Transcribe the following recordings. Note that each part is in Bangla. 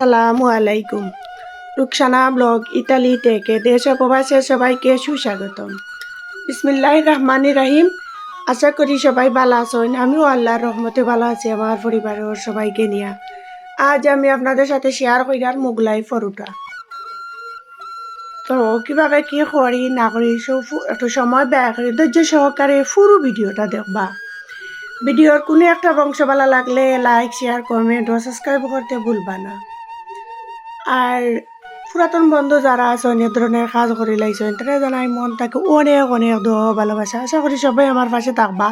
সালামু আলাইকুম। রুকসানা ব্লগ ইতালি থেকে দেশ ও প্রবাসের সবাইকে সুস্বাগতম। বিসমিল্লাহ রহমানি রাহিম। আশা করি সবাই ভালো আছেন। আমিও আল্লাহর রহমতে ভালো আছি, আমার পরিবারের সবাইকে নিয়ে। আজ আমি আপনাদের সাথে শেয়ার করিলাম মোগলাই পরোটা। তো কীভাবে কি করি, না করি, সব একটু সময় ব্যয় করি ধৈর্য সহকারে পুরো ভিডিওটা দেখবা। ভিডিওর কোনো একটা অংশ ভালো লাগলে লাইক শেয়ার কমেন্ট ও সাবস্ক্রাইব করতে ভুলবা না। আর পুরাতন বন্ধু যারা আছে, অনেক ধরনের কাজ করে লাইছেন তারা জানাই মন তাকে অনেক অনেক দোয়া ভালোবাসা। আশা করি সবাই আমার পাশে থাকবা।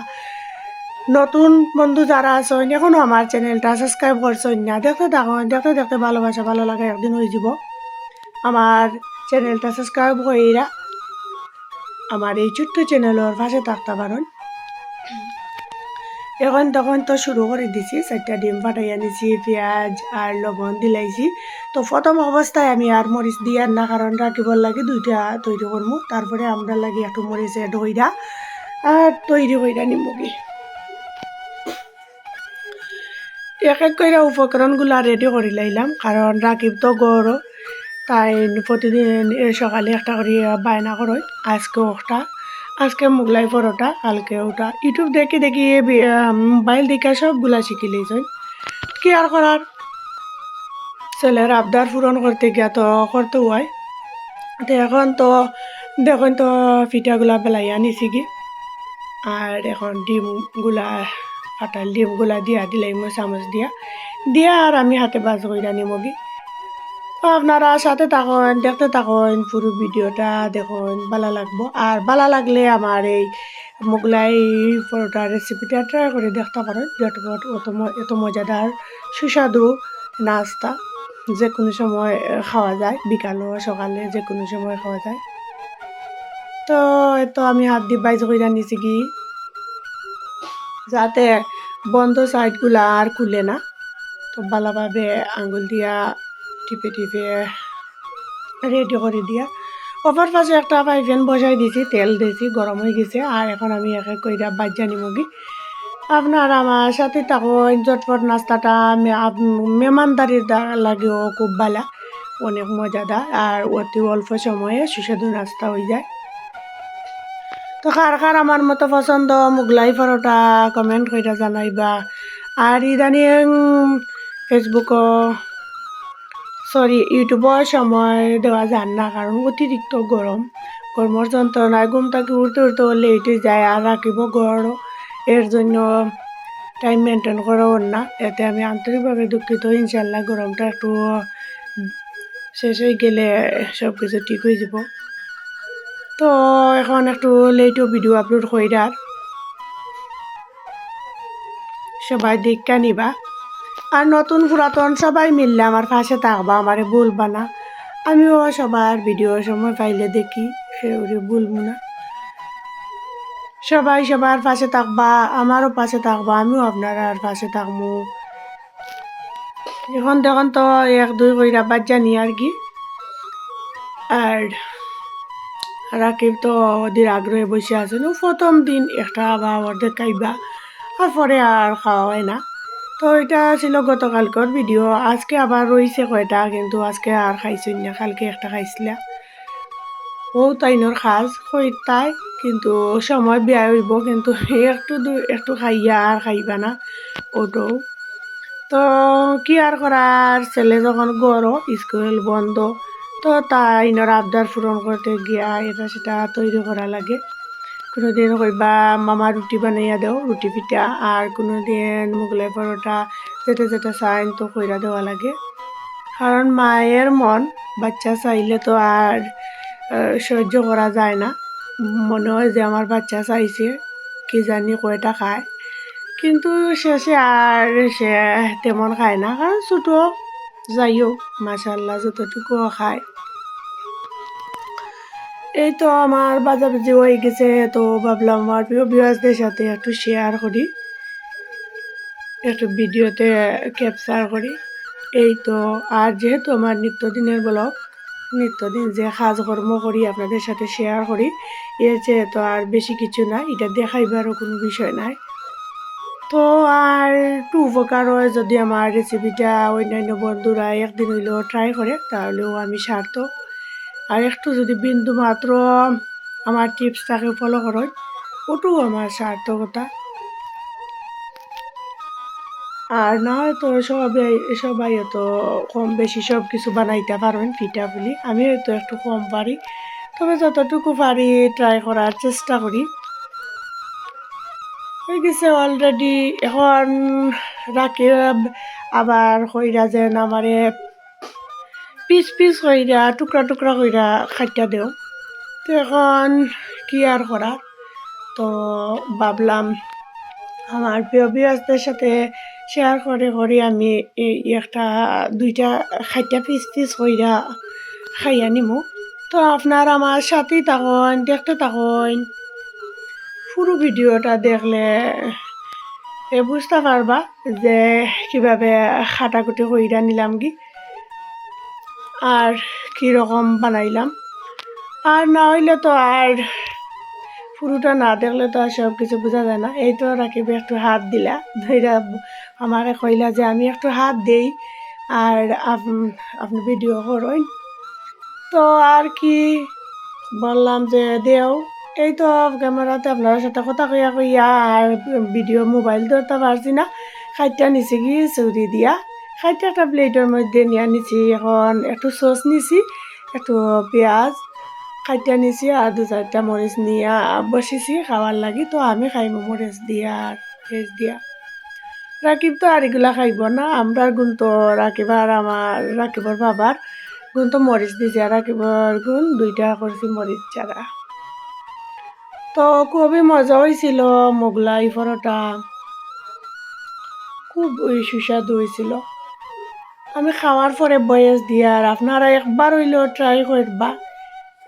নতুন বন্ধু যারা আছেন এখনও আমার চ্যানেলটা সাবস্ক্রাইব করছেন না দেখতে থাকুন দেখতে দেখতে ভালোবাসা ভালো লাগে, একদিন হয়ে যাব। আমার চ্যানেলটা সাবস্ক্রাইব কইরা আমার এই ছোট্ট চ্যানেলের পাশে থাকতে পারেন এখন তখন তো শুরু করে দিছি, চারটা ডিম ফাটাই আনিছি, পেঁয়াজ আর লবণ দিলাইছি। তো প্রথম অবস্থায় আমি আর মরিচ দিয়ার না, কারণ রাখিবার লাগে দুইটা তৈরি করব তারপরে আমরা লাগে একটু মরিচ এড হইরা আর তৈরি হইরা নিমুগি এক এক করে উপকরণগুলা রেডি করে লাইলাম, কারণ রাকিব তো গড় তাই প্রতিদিন সকালে একটা করে বায়না করো আজকে একটা। আজকে মোগলাই পরোটা, কালকে ওটা। ইউটিউব দেখে দেখি মোবাইল দেখে সবগুলা শিখি লিয়েছেন কি আর করার? ছেলের আবদার পূরণ করতে গিয়া তো করতে হয়। তো এখন তো দেখুন তো পিঠাগুলা বেলাই আনিছি কি আর এখন ডিমগুলা ফাটাল ডিমগুলা দিয়া দিলাই মই চামচ দিয়া। দিয়া আর আমি হাতে বাজ করে নিমগি আপনারা সাথে থাকুন, দেখতে থাকুন, পুরো ভিডিওটা দেখুন, ভালো লাগবো। আর ভালো লাগলে আমার এই মোগলাই পরোটার রেসিপিটা ট্রাই করে দেখতে পারেন। যতপট অত এত মজাদার, সুস্বাদু নাস্তা যে কোনো সময় খাওয়া যায় বিকালও সকালে যে কোনো সময় খাওয়া যায়। তো, এতো আমি হাত দিয়ে বাইজ করে নিছি কি? যাতে বন্ধ সাইডগুলা আর খুলে না। তো ভালোভাবে আঙুল দিয়া টিপে টিপে রেডি করে দিয়া। অপর পাশে একটা পাইফেন বসাই দিছি, তেল দিয়েছি গরম হয়ে গেছে, আর এখন আমি এক এক করে বাজ্যা নিমগি আপনার আমার সাথে তখন চটপট নাস্তাটা মেহমানদারির লাগেও খুব ভালো অনেক মজাদার, আর অতি অল্প সময়ে সুস্বাদু নাস্তা হয়ে যায়। তো কার কার আমার মতো পছন্দ মোগলাই পরোটা কমেন্ট করে জানাইবা। আর ইদানিং ফেসবুকও সরি ইউটিউবর সময় দেওয়া যান না, কারণ অতিরিক্ত গরম। গরমের যন্ত্রণায় ঘুম থেকে উঠতে উঠতে লেটে যায় আর রাখিব গড়। এর জন্য টাইম মেনটেন করা না। এতে আমি আন্তরিকভাবে দুঃখিত। ইনশাল্লাহ গরমটা একটু শেষ হয়ে গেলে সব কিছু ঠিক হয়ে যাব। তো এখন একটু লেটও ভিডিও আপলোড করি আর সবাই দেখা নিবা। আর নতুন পুরাতন সবাই মিললে আমার পাশে থাকবা, আমারে বলবা না। আমিও সবার ভিডিও সময় পাইলে দেখি সেগুলি বলব না। সবাই সবার পাশে থাকবা, আমারও পাশে থাকবা, আমিও আপনার আর পাশে থাকব। এখন দেখুন তো এক, দুই কইরা বাচ্চা নিয়ে আর কি। আর রাকিব তো ওদের আগ্রহে বসে আছে প্রথম দিন একটা বা অর্ধেক খাইবা আর পরে আর খাওয়া হয় না। তো এটা ছিল গতকালকার ভিডিও আজকে আবার রয়েছে কয়টা, কিন্তু আজকে আর খাইছই না, কালকে একটা খাইছিলা। ও তাইনর খাজ তাই কিন্তু সময় বেয়া হইব, কিন্তু একটু একটু খাইয়া আর খাইবা না ওটাও তো কি আর করার ছেলে যখন গড় স্কুল বন্ধ, তো তাইনর আবদার পূরণ করতে গিয়া এটা সেটা তৈরি করা লাগে। কোনো দিন কইবা মামা রুটি বানাইয়া দেও, রুটি পিঠা, আর কোনো দিন মোগলাই পরোটা যেটা যেটা চাইন তো কইরা দেওয়া লাগে। কারণ মায়ের মন, বাচ্চা চাইলে তো আর সহ্য করা যায় না। মনে হয় যে আমার বাচ্চা চাইছে, কি জানি কয়টা খায় কিন্তু শেষে আর সে তেমন খায় না, কারণ ছোটো যাইও মাসাল্লাহ যতটুকু খায়। এই তো আমার বাজাবাজি হয়ে গেছে, তো ভাবলাম আমার প্রিয় বিয়াসদের সাথে একটু শেয়ার করি, একটু ভিডিওতে ক্যাপচার করি। এই তো, আর যেহেতু আমার নিত্যদিনের ব্লগ নিত্যদিন যে কাজকর্ম করি আপনাদের সাথে শেয়ার করি, এর চেয়ে তো আর বেশি কিছু নাই, এটা দেখাইবারও কোনো বিষয় নাই। তো আর একটু উপকার হয় যদি আমার রেসিপিটা অন্যান্য বন্ধুরা একদিন হইলেও ট্রাই করে, তাহলেও আমি সার্থক আর একটু যদি বিন্দু মাত্র আমার টিপসটাকে ফলো করো ওটু আমার সার্থকতা। আর না হয়তো সবাই সবাই তো কম বেশি সব কিছু বানাইতে পারবেন পিঠা পুলি আমি হয়তো একটু কম পারি, তবে যতটুকু পারি ট্রাই করার চেষ্টা করি। হয়ে গেছে অলরেডি এখন রাখি আবার কইরা যেন আমারে পিস পিস কইরা টুকরা টুকরা কইরা খাইটা দেও। তো এখন কি আর করা তো ভাবলাম আমার প্রিয় বিরাজদের সাথে শেয়ার করে করে আমি এই একটা, দুইটা খাইটা পিস পিস কইরা খাইয়া নিমু তো আপনার আমার সাথেই তখন দেখতে তখন পুরো ভিডিওটা দেখলে এ বুঝতে পারবা যে কীভাবে খাটাকুটি কইরা নিলাম কি। আর কীরকম বানাইলাম। আর না হইলে তো আর পুরোটা না দেখলে তো আর সব কিছু বোঝা যায় না। এই তো রাকিবে একটু হাত দিলা ধৈরা আমারে কইলা যে আমি একটু হাত দেই আর আপ- আপনি ভিডিও করুন। তো আর কি বললাম যে দেও, এই তো ক্যামেরাতে আপনার সাথে কথা কইয়া কইয়া আর ভিডিও মোবাইল ধরতে পারছি না। খাইটা নিছি কি চৌরি দিয়া খাইটা একটা প্লেটের মধ্যে নিয়ে নিছি, এখন একটু সস নিছি, একটু পেঁয়াজ খাইটা নিছি আর দু চারটা মরিচ নিয়ে বসেছি, খাওয়ার লাগি। তো আমি খাইব মরিচ দিয়া আর পেঁয়াজ দিয়া। রাকিব তো আর এগুলা খাইব না, আমরার গুণ তো রাকিব আর আমার, রাকিবর বাবার গুণ তো মরিচ দিছে আর রাকিবর গুণ দুইটা করছি মরিচ চারা তো খুবই মজা হয়েছিল মোগলাই পরোটা। খুব সুস্বাদু হয়েছিল আমি খাওয়ার পরে বয়স দিয়ে আর আপনারা একবার হইলেও ট্রাই করবা।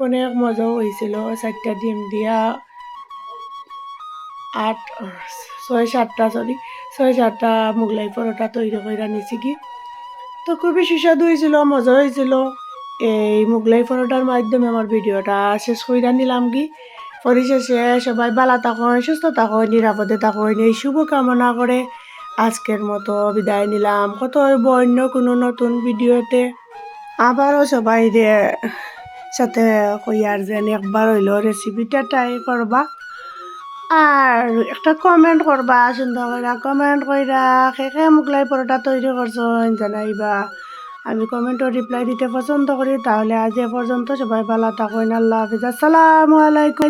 অনেক মজাও হয়েছিল চারটা ডিম দিয়া আট, ছয়, সাতটা সরি ছয়, সাতটা মোগলাই পরোটা তৈরি করে নিছি কি। তো খুবই সুস্বাদু হয়েছিল মজা হয়েছিল এই মোগলাই পরোটার মাধ্যমে আমার ভিডিওটা শেষ করে নিলাম কি। পরিশেষে সবাই ভালো থাকুন সুস্থ থাকুন নিরাপদে থাকুন এই শুভকামনা করে আজকের মতো বিদায় নিলাম। কত অন্য কোনো নতুন ভিডিওতে। আবারও সবাই সাথে কইয়ার যেন একবার হইল রেসিপিটা ট্রাই করবা। আর একটা কমেন্ট করবা, সুন্দর করে কমেন্ট কইরা কে কে মোগলাই পরোটা তৈরি করছেন জানাইবা। আমি কমেন্টও রিপ্লাই দিতে পছন্দ করি, তাহলে আজ এ পর্যন্ত সবাই ভালো থাকুন। আল্লাহ হাফিজ। আসসালামু আলাইকুম।